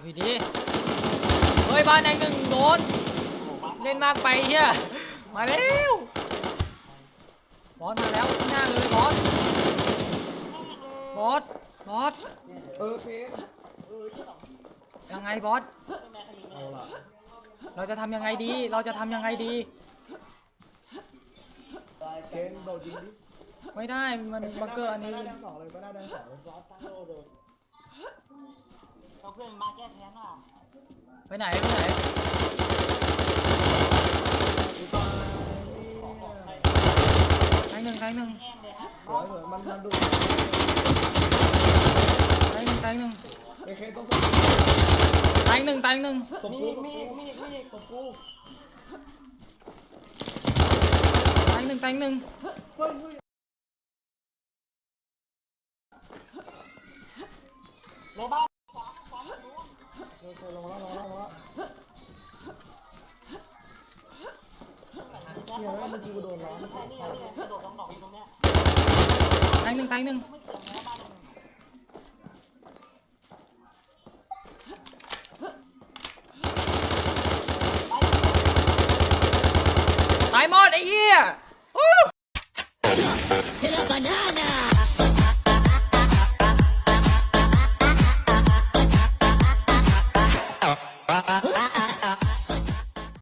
อาพีดีเฮ้ยบ้านแดงหนึ่งโดนเล่นมากไปเฮียมาเร็วบอสมาแล้วข้างหน้าเลยบอสบอสบอสเออเคนยังไงบอสเอาล่ะเราจะทำยังไงดีเราจะทำยังไงดีเคนโดดยิงดิไม่ได้มันบังเกอร์อันนี้ เลยไปหน้าแดงสองเลยเราเพื่อนมาแก้แค้นว่ะไปไหนไปไหนกูตายแทงหนึ่งแทงหนึ่งแห้งเลยครับสวยสวยมันมันดูแทงหนึ่งแทงหนึ่งไอเคนต้องส่งแทงหนึ่งแทงหนึ่งส่งมีกูมีมีมีกบกูแทงหนึ่งแทงหนึ่งเฮ้ยเฮ้ยในบ้า เนี่ยเมื่อกี้กูโดนล้อมใช่นี่ไงไงกระโดดลงดอกอยู่ตรงเนี้ยแทงหนึ่งแทงหนึ่งไม่เสียงในบ้านเลยตายหมดไอ้เหี้ยอู้